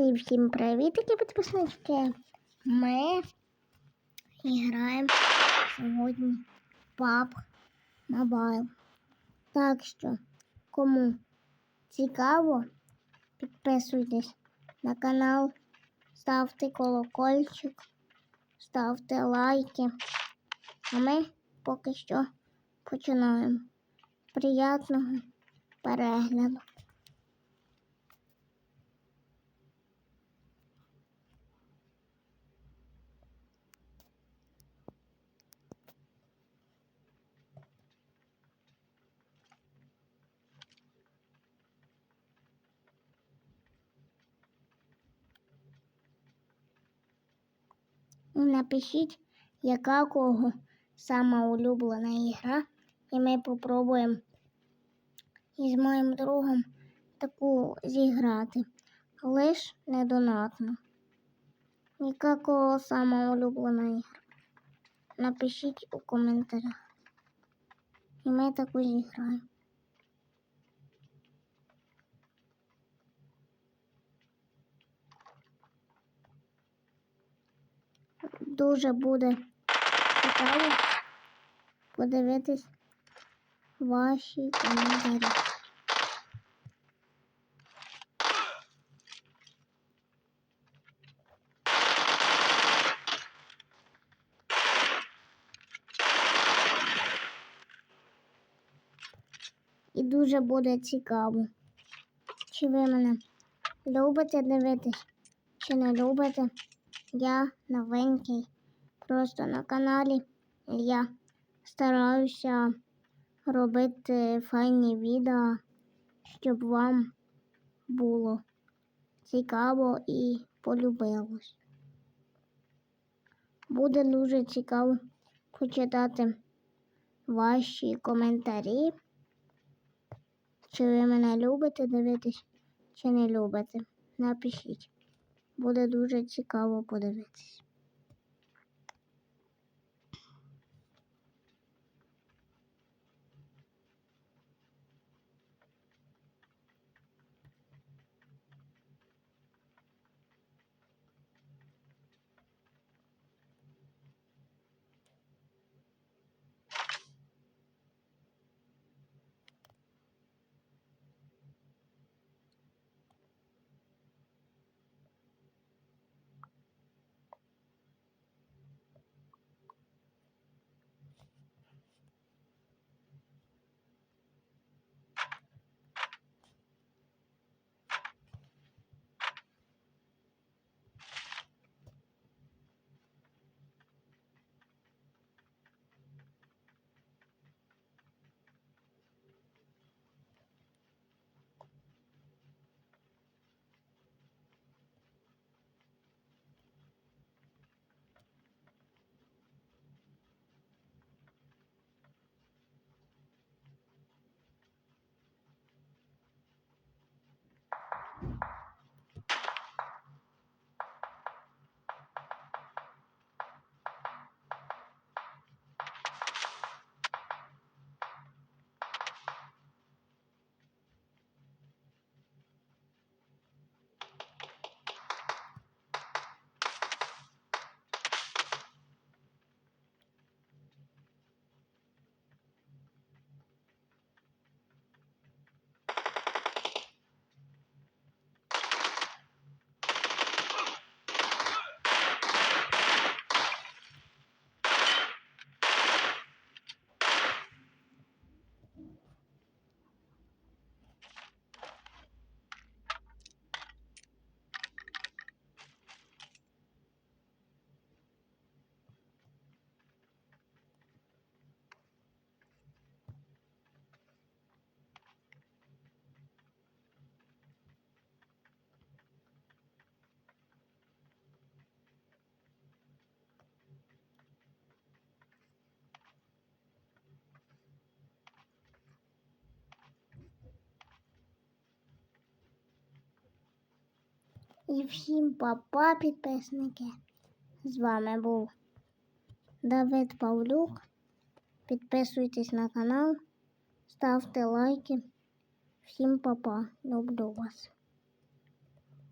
І всім привітики, підписнички. Ми граємо сьогодні PUBG Mobile. Так що, кому цікаво, підписуйтесь на канал, ставте колокольчик, ставте лайки. А ми поки що починаємо. Приятного перегляду. Напишіть, яка кого сама улюблена ігра, і ми попробуємо із моїм другом таку зіграти. Лиш не донатно. Ніякого сама улюблена ігра. Напишіть у коментарях. І ми таку зіграємо. Дуже буде цікаво подивитись ваші коментарі. І дуже буде цікаво, чи ви мене любите дивитись, чи не любите. Я новенький, просто на каналі. Я стараюся робити файні відео, щоб вам було цікаво і полюбилось. Буде дуже цікаво почитати ваші коментарі. Чи ви мене любите дивитись, чи не любите. Напишіть. Буде дуже цікаво подивитись. І всім папа, підписники. З вами був Давид Павлюк. Підписуйтесь на канал, ставте лайки. Всім папа. Люблю вас.